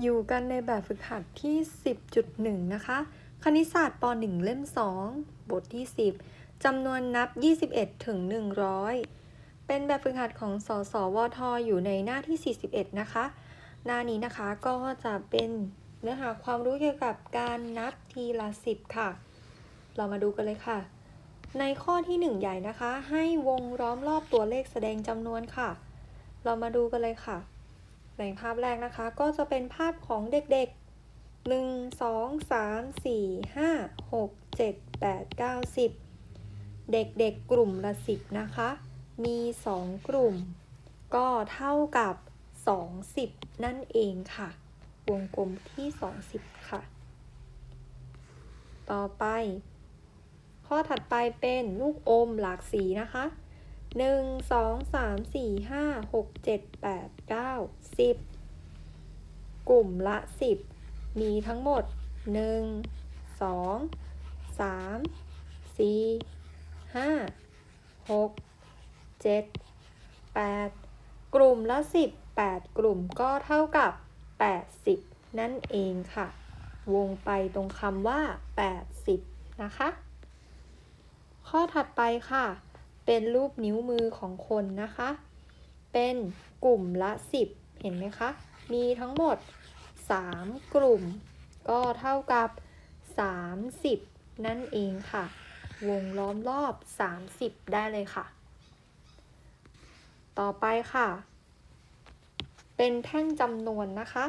อยู่กันในแบบฝึกหัดที่ 10.1 นะคะ คณิตศาสตร์ป .1 เล่ม 2 บทที่ 10 จำนวนนับ 21 ถึง 100 เป็นแบบฝึกหัดของสสวทอยู่ในหน้าที่ 41 นะคะ หน้านี้นะคะก็จะเป็นเนื้อหาความรู้เกี่ยวกับการนับทีละ 10 ค่ะ เรามาดูกันเลยค่ะ ในข้อที่ 1 ใหญ่นะคะ ให้วงล้อมรอบตัวเลขแสดงจำนวนค่ะ เรามาดูกันเลยค่ะ ในภาพแรกนะคะ ก็จะเป็นภาพของเด็กๆ1 2 3 4 5 6 7 8 9 10เด็กๆกลุ่มละ10นะคะ มี2กลุ่ม ก็เท่ากับ20นั่นเองค่ะ วงกลมที่20ค่ะ ต่อไป ข้อถัดไปเป็นลูกอมหลากสีนะคะ หนึ่งสองสามสี่ห้าหกเจ็ดแปดเก้าสิบกลุ่มละสิบมีทั้งหมดหนึ่งสองสามสี่ห้าหกเจ็ดแปดกลุ่มละสิบแปดกลุ่มก็เท่ากับแปดสิบนั่นเองค่ะ วงไปตรงคำว่าแปดสิบนะคะ ข้อถัดไปค่ะ เป็นรูปนิ้วมือของคนนะคะ เป็นกลุ่มละ 10 เห็นไหมคะ มีทั้งหมด 3 กลุ่ม ก็เท่ากับ 30 นั่นเองค่ะ วงล้อมรอบ 30 ได้เลยค่ะ ต่อไปค่ะ เป็นแท่งจำนวนนะคะ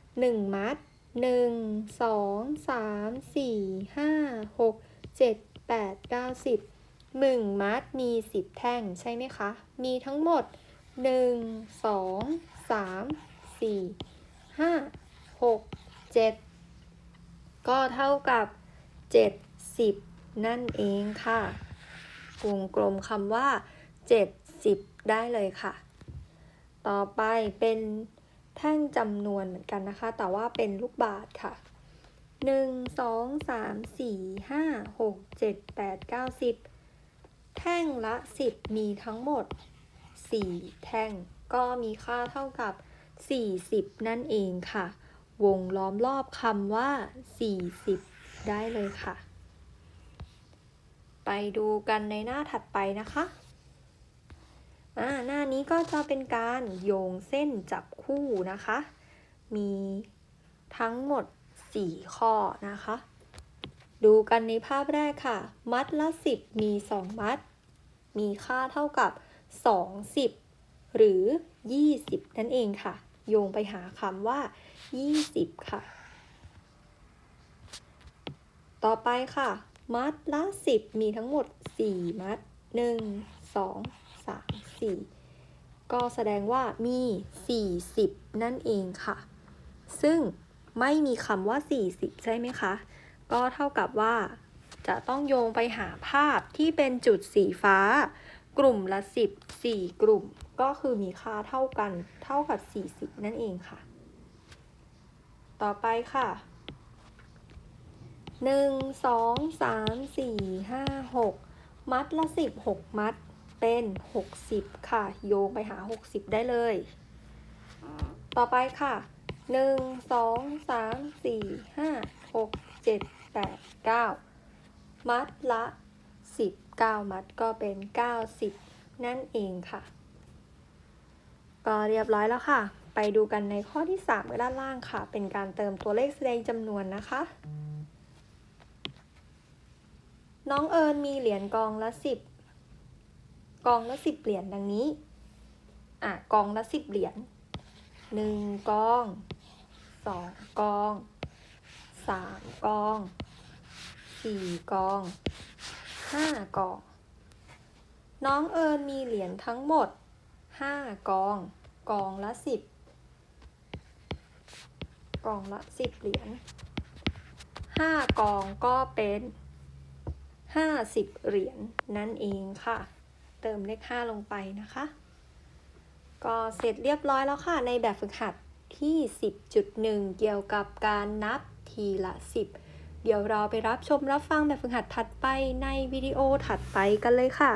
1 มัด 1 2 3 4 5 6 7 8 9 10 1 มัดมี 10 แท่งใช่ไหมคะ มีทั้งหมด 1 2 3 4 5 6 7 ก็เท่ากับ 70 นั่นเองค่ะ วงกลมคำว่า 70 ได้เลยค่ะ ต่อไปเป็นแท่งจำนวนเหมือนกันนะคะ แต่ว่าเป็นลูกบาศก์ค่ะ1 2 3 4 5 6 7 8 9 10แแท่งละ 10 มีทั้งหมด 4 แท่ง ก็มีค่าเท่ากับ 40 นั่นเองค่ะ วงล้อมรอบคำว่า 40 ได้เลยค่ะ ไปดูกันในหน้าถัดไปนะคะอ่าหน้านี้ก็จะเป็นการโยงเส้นจับคู่นะคะ มีทั้งหมด 4 ข้อนะคะ ดูกันในภาพแรกค่ะ มัดละ 10 มี 2 มัด มีค่าเท่ากับ 20 หรือ 20 นั่นเองค่ะ โยงไปหาคำว่า 20 ค่ะ ต่อไปค่ะ มัดละ 10 มีทั้งหมด 4 มัด 1 2 3 4 ก็แสดงว่ามี 40 นั่นเองค่ะ ซึ่งไม่มีคำว่า 40 ใช่ไหมคะ ก็เท่ากับว่า จะต้องโยงไปหาภาพที่เป็นจุดสีฟ้า กลุ่มละ 10 4 กลุ่ม ก็คือมีค่าเท่ากันเท่ากับ 40 นั่นเองค่ะ ต่อไปค่ะ 1 2 3 4 5 6 มัดละ10 6มัดเป็น 60 ค่ะ โยงไปหา 60 ได้เลย ต่อไปค่ะหนึ่งสองสามสี่ห้าหกเจ็ดแปดเก้า มัดละสิบเก้ามัดก็เป็นเก้าสิบนั่นเองค่ะ ก็เรียบร้อยแล้วค่ะ ไปดูกันในข้อที่3ด้านล่างค่ะ เป็นการเติมตัวเลขแสดงจำนวนนะคะ น้องเอิญมีเหรียญกองละสิบกองละสิบเหรียญดังนี้ อะ กองละสิบเหรียญหนึ่งกองสองกองสามกอง สี่กองห้ากอง น้องเอิญมีเหรียญทั้งหมดห้ากอง กองละสิบกองละสิบเหรียญห้ากองก็เป็นห้าสิบเหรียญนั่นเองค่ะ เติมเลขห้าลงไปนะคะ ก็เสร็จเรียบร้อยแล้วค่ะในแบบฝึกหัดที่ 10.1 เกี่ยวกับการนับทีละ 10 เดี๋ยวเราไปรับชมรับฟังแบบฝึกหัดถัดไปในวิดีโอถัดไปกันเลยค่ะ